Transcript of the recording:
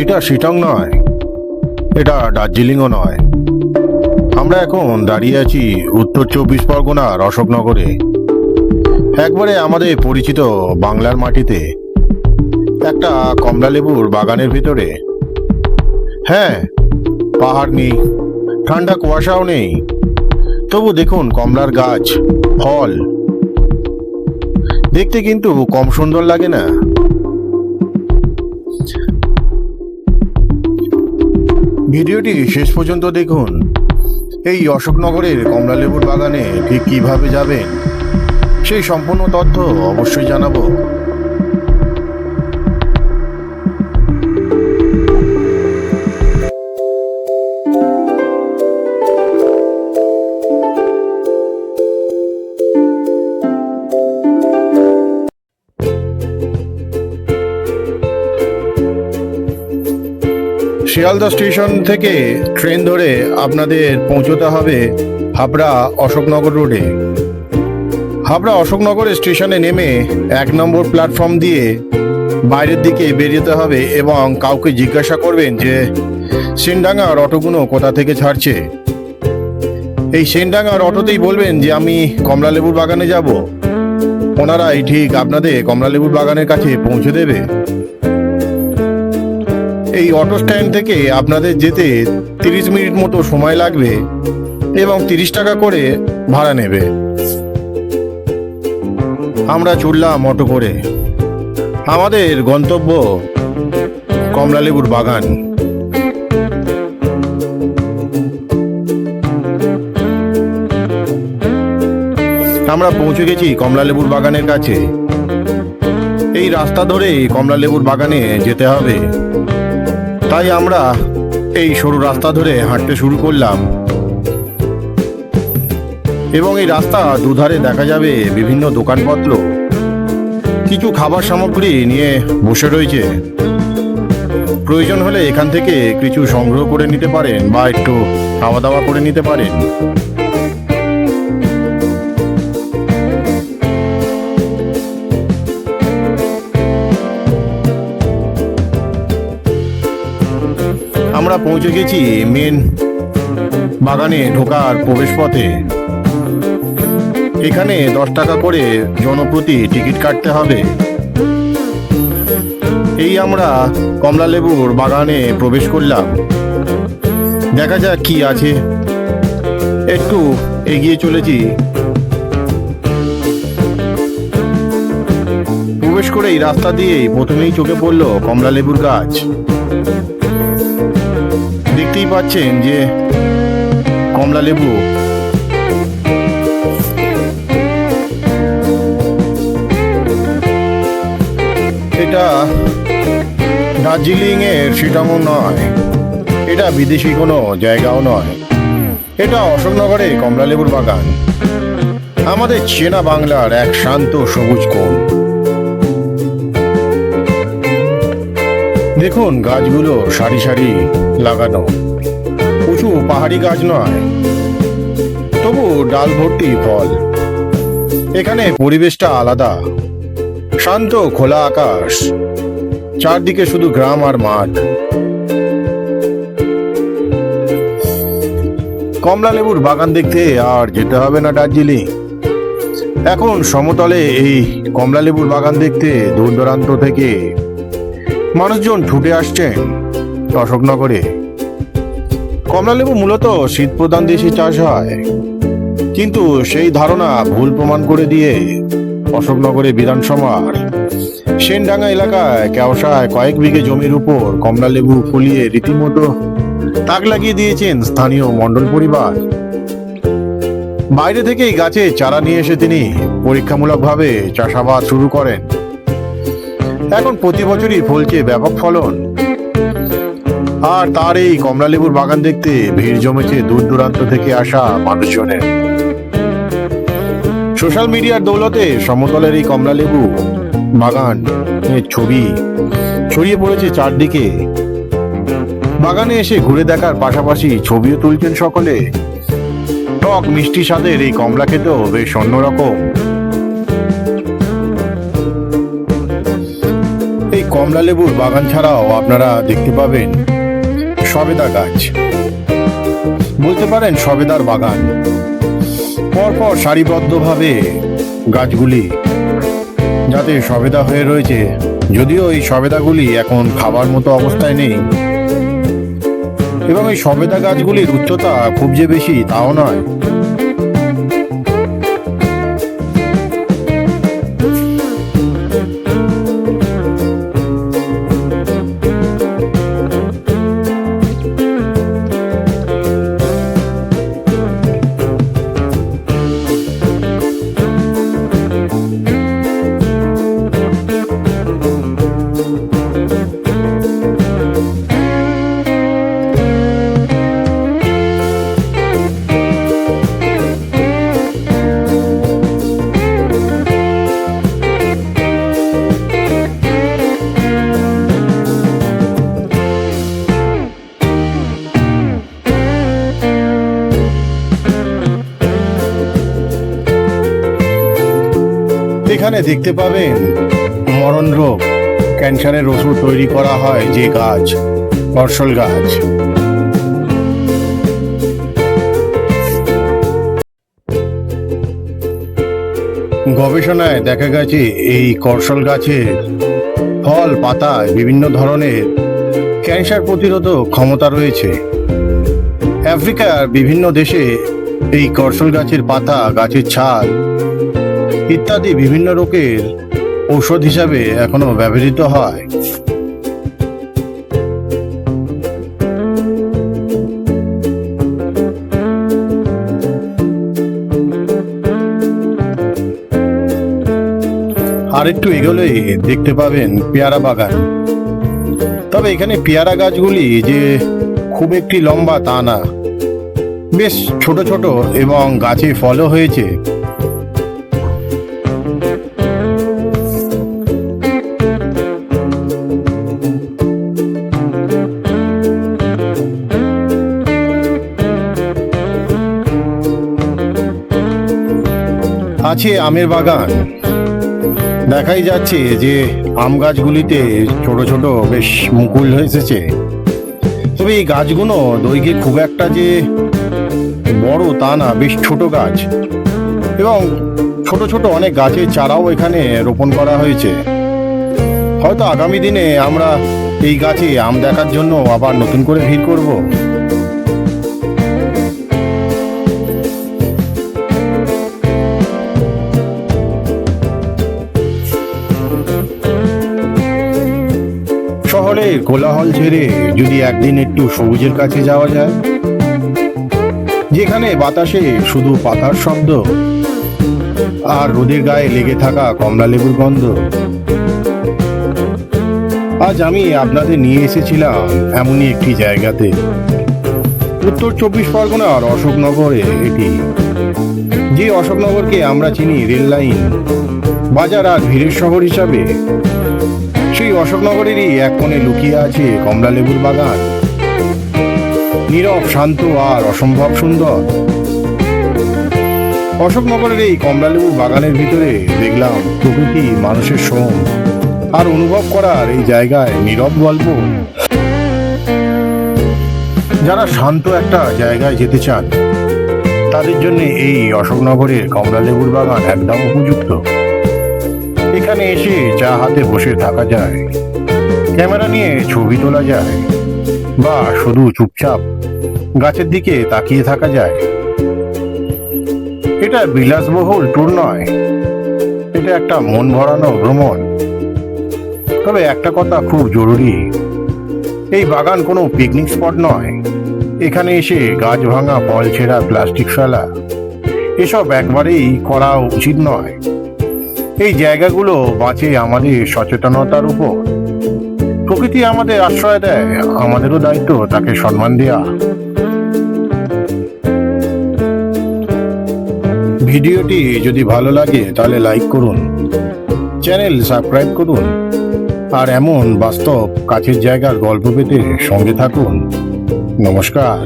এটা শিটং নয়, এটা দার্জিলিংও নয়। আমরা এখন দাঁড়িয়ে আছি উত্তর চব্বিশ পরগনার অশোকনগরে। একবারে আমাদের পরিচিত বাংলার মাটিতে, একটা কমলালেবুর বাগানের ভিতরে। হ্যাঁ পাহাড় নেই, ঠান্ডা কুয়াশাও নেই। তবু দেখুন কমলার গাছ, ফল। দেখতে কিন্তু কম সুন্দর লাগে না। ভিডিওটি শেষ পর্যন্ত দেখুন। এই অশোকনগরের কমলালেবুর বাগানে ঠিক কীভাবে যাবেন, সেই সম্পূর্ণ তথ্য অবশ্যই জানাব। শিয়ালদা স্টেশন থেকে ট্রেন ধরে আপনাদের পৌঁছতে হবে হাবড়া অশোকনগর রোডে। হাবড়া অশোকনগর স্টেশনে নেমে এক নম্বর প্ল্যাটফর্ম দিয়ে বাইরের দিকে বেরিয়েতে হবে এবং কাউকে জিজ্ঞাসা করবেন যে সেনডাঙ্গার অটোগুলো কোথা থেকে ছাড়ছে? এই সেনডাঙ্গার অটোতেই বলবেন যে, আমি কমলালেবুর বাগানে যাব। ওনারাই ঠিক আপনাদের কমলালেবুর বাগানের কাছে পৌঁছে দেবে। এই অটো স্ট্যান্ড থেকে আপনাদের যেতে তিরিশ মিনিট মতো সময় লাগবে এবং তিরিশ টাকা করে ভাড়া নেবে। আমরা চললাম অটো করে। আমাদের গন্তব্য কমলালেবুর বাগান। আমরা পৌঁছে গেছি কমলালেবুর বাগানের কাছে। এই রাস্তা ধরেই কমলালেবুর বাগানে যেতে হবে। তাই আমরা এই সরু রাস্তা ধরে হাঁটতে শুরু করলাম। এবং এই রাস্তা দুধারে দেখা যাবে বিভিন্ন দোকানপত্র, কিছু খাবার সামগ্রী নিয়ে বসে রয়েছে। প্রয়োজন হলে এখান থেকে কিছু সংগ্রহ করে নিতে পারেন বা একটু খাওয়া দাওয়া করে নিতে পারেন। আমরা পৌঁছে গেছি মেন বাগানে ঢোকার প্রবেশ পথে এখানে দশ টাকা করে জনপ্রতি টিকিট কাটতে হবে। এই আমরা কমলালেবুর বাগানে প্রবেশ করলাম। দেখা যাক কি আছে। একটু এগিয়ে চলেছি। প্রবেশ করে এই রাস্তা দিয়েই প্রথমেই চোখে পড়ল কমলালেবুর গাছ। দেখতেই পাচ্ছেন যে কমলা লেবু। এটা দার্জিলিং এর সিটামও নয়। এটা বিদেশি কোনো জায়গাও নয়। এটা অশোকনগরে কমলা লেবুর বাগান। আমাদের চেনা বাংলার এক শান্ত সবুজ কোণ। দেখুন গাছগুলো সারি সারি লাগানো। উঁচু পাহাড়ি গাছ নয়, তবু ডাল ভর্তি ফল। এখানে পরিবেশটা আলাদা, শান্ত খোলা আকাশ, চারদিকে শুধু গ্রাম আর মাঠ। কমলা লেবুর বাগান দেখতে আর যেতে হবে না দার্জিলিং। এখন সমতলে এই কমলা লেবুর বাগান দেখতে দূর দূরান্ত থেকে মানুষজন ছুটে আসছেন অশোকনগরে। কমলালেবু মূলত শীত প্রধান দেশে চাষ হয়। কিন্তু সেই ধারণা ভুল প্রমাণ করে দিয়ে অশোকনগরে বিধানসভার সেনডাঙ্গা এলাকায় কেওসায় কয়েক বিঘে জমির উপর কমলালেবু ফুলিয়ে রীতিমতো তাক লাগিয়ে দিয়েছেন স্থানীয় মণ্ডল পরিবার। বাইরে থেকেই গাছে চারা নিয়ে এসে তিনি পরীক্ষামূলকভাবে চাষাবাদ শুরু করেন। এখন প্রতি বছরই ফলছে ব্যাপক ফলন। আর তার এই কমলালেবুর বাগান দেখতে ভিড় জমেছে দূর দূরান্ত থেকে আসা মানুষজনের। সোশ্যাল মিডিয়ার দৌলতে সমতলের এই কমলালেবু বাগান ছবি ছড়িয়ে পড়েছে চারদিকে। বাগানে এসে ঘুরে দেখার পাশাপাশি ছবিও তুলছেন সকলে। টক মিষ্টি স্বাদের এই কমলা খেতেও বেশ অন্যরকম। কমলা লেবুর বাগান ছাড়াও আপনারা দেখতে পাবেন সবেদা গাছ। বলতে পারেন সবেদার বাগান। পরপর সারিবদ্ধভাবে গাছগুলি যাতে সবেদা হয়ে রয়েছে। যদিও এই সবেদাগুলি এখন খাবার মতো অবস্থায় নেই। এবং এই সবেদা গাছগুলির উচ্চতা খুব যে বেশি তাও নয়। এখানে দেখতে পাবেন মরণ রোগ, ক্যান্সারের ওষুধ তৈরি করা হয় যে গাছ করসল গাছ। গবেষণায় দেখা গেছে এই করসল গাছের ফল পাতায় বিভিন্ন ধরনের ক্যান্সার প্রতিরোধক ক্ষমতা রয়েছে। আফ্রিকার বিভিন্ন দেশে এই করসল গাছের পাতা, গাছের ছাল ইত্যাদি বিভিন্ন রোগের ঔষধ হিসাবে এখনও ব্যবহৃত হয়। আর একটু এগোলেই দেখতে পাবেন পেয়ারা বাগান। তবে এখানে পেয়ারা গাছগুলি যে খুব একটি লম্বা তা না। বেশ ছোট ছোট এবং গাছে ফলও হয়েছে। আছে আমের বাগান। দেখাই যাচ্ছে যে আম গাছগুলিতে ছোট ছোট বেশ মুকুল এসেছে। তবে এই গাছগুলো দৈর্ঘ্যে খুব একটা যে বড় তা না, বেশ ছোট গাছ। এবং ছোট ছোট অনেক গাছের চারাও এখানে রোপণ করা হয়েছে। হয়তো আগামী দিনে আমরা এই গাছে আম দেখার জন্য আবার নতুন করে ভিড় করব। কোলাহল ছেড়ে যদি একদিন একটু সবুজের কাছে যাওয়া যায়? যেখানে বাতাসে শুধু পাতার শব্দ আর রোদের গায়ে লেগে থাকা কমলা লেবুর গন্ধ। আজ আমি আপনাদের নিয়ে এসেছিলাম এমনই একটি জায়গাতে। উত্তর চব্বিশ পরগনার অশোকনগরে এটি। যে অশোকনগরকে আমরা চিনি রেল লাইন, বাজার আর ভিড়ের শহর হিসাবে। সেই অশোকনগরেরই এক কোণে লুকিয়ে আছে কমলা লেবুর বাগান। নীরব, শান্ত আর অসম্ভব সুন্দর। অশোকনগরের এই কমলালেবু বাগানের ভিতরে দেখলাম প্রকৃতি, মানুষের শ্রম আর অনুভব করার এই জায়গায় নীরব গল্প। যারা শান্ত একটা জায়গায় যেতে চান, তাদের জন্য এই অশোকনগরের কমলালেবুর বাগান একদম উপযুক্ত। এখানে এসে চা হাতে বসে থাকা যায়। ক্যামেরা নিয়ে ছবি তোলা যায়। বা শুধু চুপচাপ গাছের দিকে তাকিয়ে থাকা যায়। এটা বিলাসবহুল ট্যুর নয়। এটা একটা মন ভরানো ভ্রমণ। তবে একটা কথা খুব জরুরি। এই বাগান কোনো পিকনিক স্পট নয়। এখানে এসে গাছ ভাঙা, ফল ছেঁড়া, প্লাস্টিক ফেলা, এসব একবারেই করা উচিত নয়। এই জায়গাগুলো বাঁচে আমাদের সচেতনতার উপর। প্রকৃতি আমাদের আশ্রয় দেয়, আমাদেরও দায়িত্ব তাকে সম্মান দেওয়া ভিডিওটি যদি ভালো লাগে তাহলে লাইক করুন, চ্যানেল সাবস্ক্রাইব করুন, আর এমন বাস্তব কাছের জায়গার গল্প পেতে সঙ্গে থাকুন। নমস্কার।